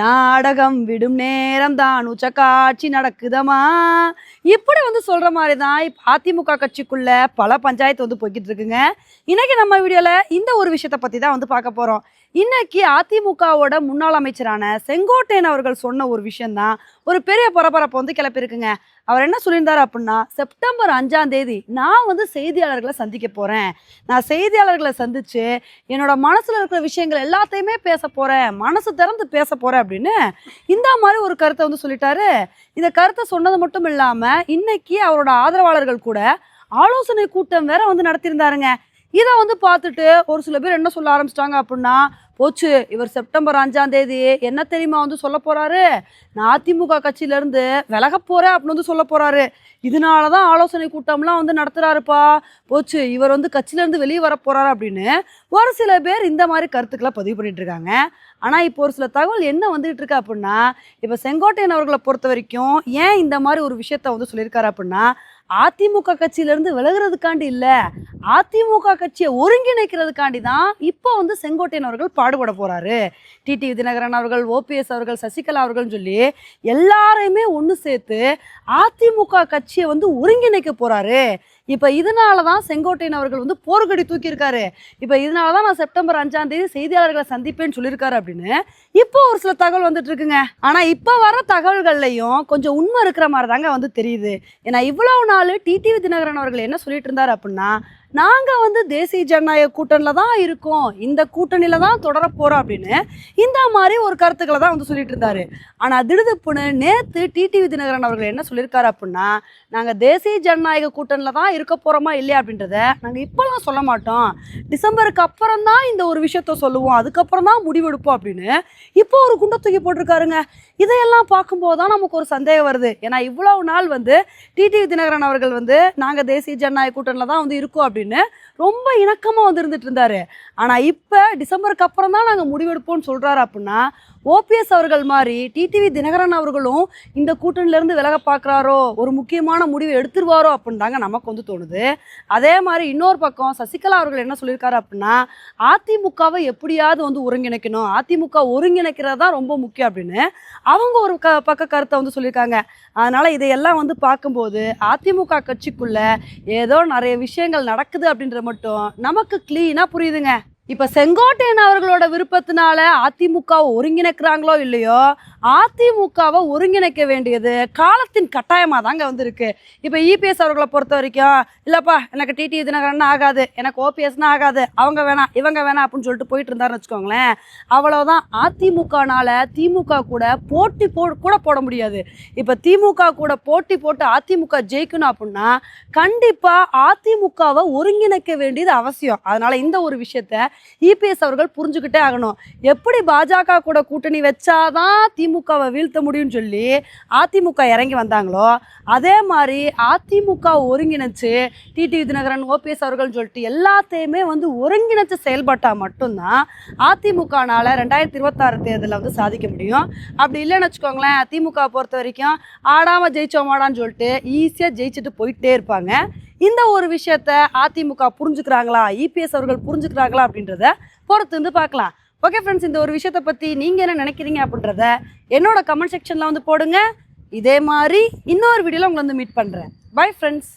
நாடகம் விடும் நேரம் தான் உச்ச காட்சி நடக்குதம்மா. இப்படி வந்து சொல்ற மாதிரி தான் இப்போ அதிமுக கட்சிக்குள்ள பல பஞ்சாயத்து வந்து போய்கிட்டு இருக்குங்க. இன்னைக்கு நம்ம வீடியோல இந்த ஒரு விஷயத்த பத்தி தான் வந்து பார்க்க போறோம். இன்னைக்கு அதிமுகவோட முன்னாள் அமைச்சரான செங்கோட்டையன் அவர்கள் சொன்ன ஒரு விஷயம்தான். ஒரு பெரிய பரபரப்பு வந்து கிளப்பிருக்குங்க அவர் என்ன சொல்லியிருந்தார் அப்படின்னா செப்டம்பர் அஞ்சாம் தேதி நான் வந்து செய்தியாளர்களை சந்திக்க போறேன். நான் செய்தியாளர்களை சந்திச்சு என்னோட மனசுல இருக்கிற விஷயங்கள் எல்லாத்தையுமே பேச போறேன். மனசு திறந்து பேச போறேன் அப்படின்னு இந்த மாதிரி ஒரு கருத்தை வந்து சொல்லிட்டாரு. இந்த கருத்தை சொன்னது மட்டும் இல்லாம இன்னைக்கு அவரோட ஆதரவாளர்கள் கூட ஆலோசனை கூட்டம் வேற வந்து நடத்தியிருந்தாருங்க. இதை வந்து பார்த்துட்டு ஒரு சில பேர் என்ன சொல்ல ஆரம்பிச்சிட்டாங்க அப்படின்னா போச்சு. இவர் செப்டம்பர் அஞ்சாம் தேதி என்ன தெரியுமா வந்து சொல்ல போறாரு? நான் அதிமுக கட்சியிலேருந்து விலக போறேன் அப்படின்னு வந்து சொல்ல போறாரு. இதனால தான் ஆலோசனை கூட்டம்லாம் வந்து நடத்துறாருப்பா. போச்சு. இவர் வந்து கட்சியிலேருந்து வெளியே வர போறாரு அப்படின்னு ஒரு சில பேர் இந்த மாதிரி கருத்துக்களை பதிவு பண்ணிட்டு இருக்காங்க. ஆனால் இப்போ ஒரு சில தகவல் என்ன வந்துகிட்டு இருக்கு அப்படின்னா இப்போ செங்கோட்டையன் அவர்களை பொறுத்த வரைக்கும் ஏன் இந்த மாதிரி ஒரு விஷயத்த வந்து சொல்லியிருக்காரு அப்படின்னா அதிமுக கட்சியிலேருந்து விலகுறதுக்காண்டி இல்லை அதிமுக கட்சியை ஒருங்கிணைக்கிறதுக்காண்டி தான் இப்போ வந்து செங்கோட்டையன் அவர்கள் பாடுபட போறாரு. டிடி தினகரன் அவர்கள் ஓபிஎஸ் அவர்கள் சசிகலா அவர்கள்னு சொல்லி எல்லாரையுமே ஒன்று சேர்த்து அதிமுக கட்சியை வந்து ஒருங்கிணைக்க போகிறாரு இப்போ இதனால தான் செங்கோட்டையன் அவர்கள் வந்து போர்க்கடி தூக்கியிருக்காரு. இப்போ இதனால தான் நான் செப்டம்பர் அஞ்சாம் தேதி செய்தியாளர்களை சந்திப்பேன்னு சொல்லியிருக்காரு அப்படின்னு இப்போ ஒரு சில தகவல் வந்துட்டு இருக்குங்க ஆனால் இப்போ வர தகவல்கள்லையும் கொஞ்சம் உண்மை இருக்கிற மாதிரி தாங்க வந்து தெரியுது. ஏன்னா இவ்வளவு நாள் டிடிவி தினகரன் அவர்கள் என்ன சொல்லிட்டு இருந்தார் அப்படின்னா நாங்கள் வந்து தேசிய ஜனநாயக கூட்டணியில் தான் இருக்கோம். இந்த கூட்டணியில் தான் தொடர போகிறோம் அப்படின்னு இந்த மாதிரி ஒரு கருத்துக்களை தான் வந்து சொல்லிட்டு இருந்தாரு. ஆனால் திடுதுப்புன்னு நேற்று டிடிவி தினகரன் அவர்கள் என்ன சொல்லியிருக்காரு அப்படின்னா நாங்கள் தேசிய ஜனநாயக கூட்டணியில் தான் இருக்க போகிறோமா இல்லையா அப்படின்றத நாங்கள் இப்போலாம் சொல்ல மாட்டோம். டிசம்பருக்கு அப்புறம் தான் இந்த ஒரு விஷயத்த சொல்லுவோம். அதுக்கப்புறம் தான் முடிவெடுப்போம் அப்படின்னு இப்போ ஒரு குண்டை தூக்கி போட்டிருக்காருங்க. இதையெல்லாம் பார்க்கும்போது தான் நமக்கு ஒரு சந்தேகம் வருது. ஏன்னா இவ்வளவு நாள் வந்து டிடிவி தினகரன் அவர்கள் வந்து நாங்கள் தேசிய ஜனநாயக கூட்டணியில் தான் வந்து இருக்கோம் அப்படின்னு ரொம்ப இணக்கமாக வந்து இருந்துட்டு இருந்தாரு. ஆனால் இப்போ டிசம்பருக்கு அப்புறம் தான் நாங்கள் முடிவெடுப்போம்னு சொல்கிறாரு அப்படின்னா ஓபிஎஸ் அவர்கள் மாதிரி டிடிவி தினகரன் அவர்களும் இந்த கூட்டணியிலேருந்து விலக பார்க்குறாரோ ஒரு முக்கியமான முடிவு எடுத்துருவாரோ அப்படின்னு தாங்க நமக்கு வந்து தோணுது. அதே மாதிரி இன்னொரு பக்கம் சசிகலா அவர்கள் என்ன சொல்லியிருக்காரு அப்படின்னா அதிமுகவை எப்படியாவது வந்து ஒருங்கிணைக்கணும் அதிமுக ஒருங்கிணைக்கிறது தான் ரொம்ப முக்கியம் அப்படின்னு அவங்க ஒரு க பக்க கருத்தை வந்து சொல்லியிருக்காங்க. அதனால் இதையெல்லாம் வந்து பார்க்கும்போது அதிமுக கட்சிக்குள்ளே ஏதோ நிறைய விஷயங்கள் நடக்குது அப்படின்ற மட்டும் நமக்கு க்ளீனாக புரியுதுங்க. இப்ப செங்கோட்டையன் அவர்களோட விருப்பத்தினால அதிமுகவை ஒருங்கிணைக்கிறாங்களோ இல்லையோ அதிமுகவை ஒருங்கிணைக்க வேண்டியது காலத்தின் கட்டாயமாக தாங்க வந்திருக்கு. இப்போ இபிஎஸ் அவர்களை பொறுத்த வரைக்கும் இல்லைப்பா எனக்கு டிடி தினகரன் ஆகாது எனக்கு ஓபிஎஸ்னா ஆகாது அவங்க வேணாம் இவங்க வேணாம் அப்படின்னு சொல்லிட்டு போயிட்டு இருந்தாருன்னு வச்சுக்கோங்களேன் அவ்வளோதான் அதிமுகனால திமுக கூட போட்டி போ கூட போட முடியாது. இப்போ திமுக கூட போட்டி போட்டு அதிமுக ஜெயிக்கணும் அப்படின்னா கண்டிப்பாக அதிமுகவை ஒருங்கிணைக்க வேண்டியது அவசியம். அதனால இந்த ஒரு விஷயத்த இபிஎஸ் அவர்கள் புரிஞ்சுக்கிட்டே ஆகணும். எப்படி பாஜக கூட கூட்டணி வச்சாதான் திமுகவை வீழ்த்த முடியும்னு சொல்லி அதிமுக இறங்கி வந்தாங்களோ அதே மாதிரி அதிமுக ஒருங்கிணைச்சு டிடி தினகரன் ஓபிஎஸ் அவர்கள் சொல்லிட்டு எல்லாத்தையுமே வந்து ஒருங்கிணைச்சு செயல்பட்டால் மட்டும்தான் அதிமுகனால ரெண்டாயிரத்தி இருபத்தாறு தேர்தலில் வந்து சாதிக்க முடியும். அப்படி இல்லைன்னு வச்சுக்கோங்களேன் திமுக பொறுத்த வரைக்கும் ஆடாமல் ஜெயிச்சோமாடான்னு சொல்லிட்டு ஈஸியாக ஜெயிச்சுட்டு போயிட்டே இருப்பாங்க. இந்த ஒரு விஷயத்த அதிமுக புரிஞ்சுக்கிறாங்களா? இபிஎஸ் அவர்கள் புரிஞ்சுக்கிறாங்களா அப்படின்றத பொறுத்து வந்து பார்க்கலாம். ஓகே ஃப்ரெண்ட்ஸ் இந்த ஒரு விஷயத்தை பற்றி நீங்கள் என்ன நினைக்கிறீங்க அப்படின்றத என்னோட கமெண்ட் செக்ஷனில் வந்து போடுங்க. இதே மாதிரி இன்னொரு வீடியோவில் உங்களை வந்து மீட் பண்ணுறேன் பை ஃப்ரெண்ட்ஸ்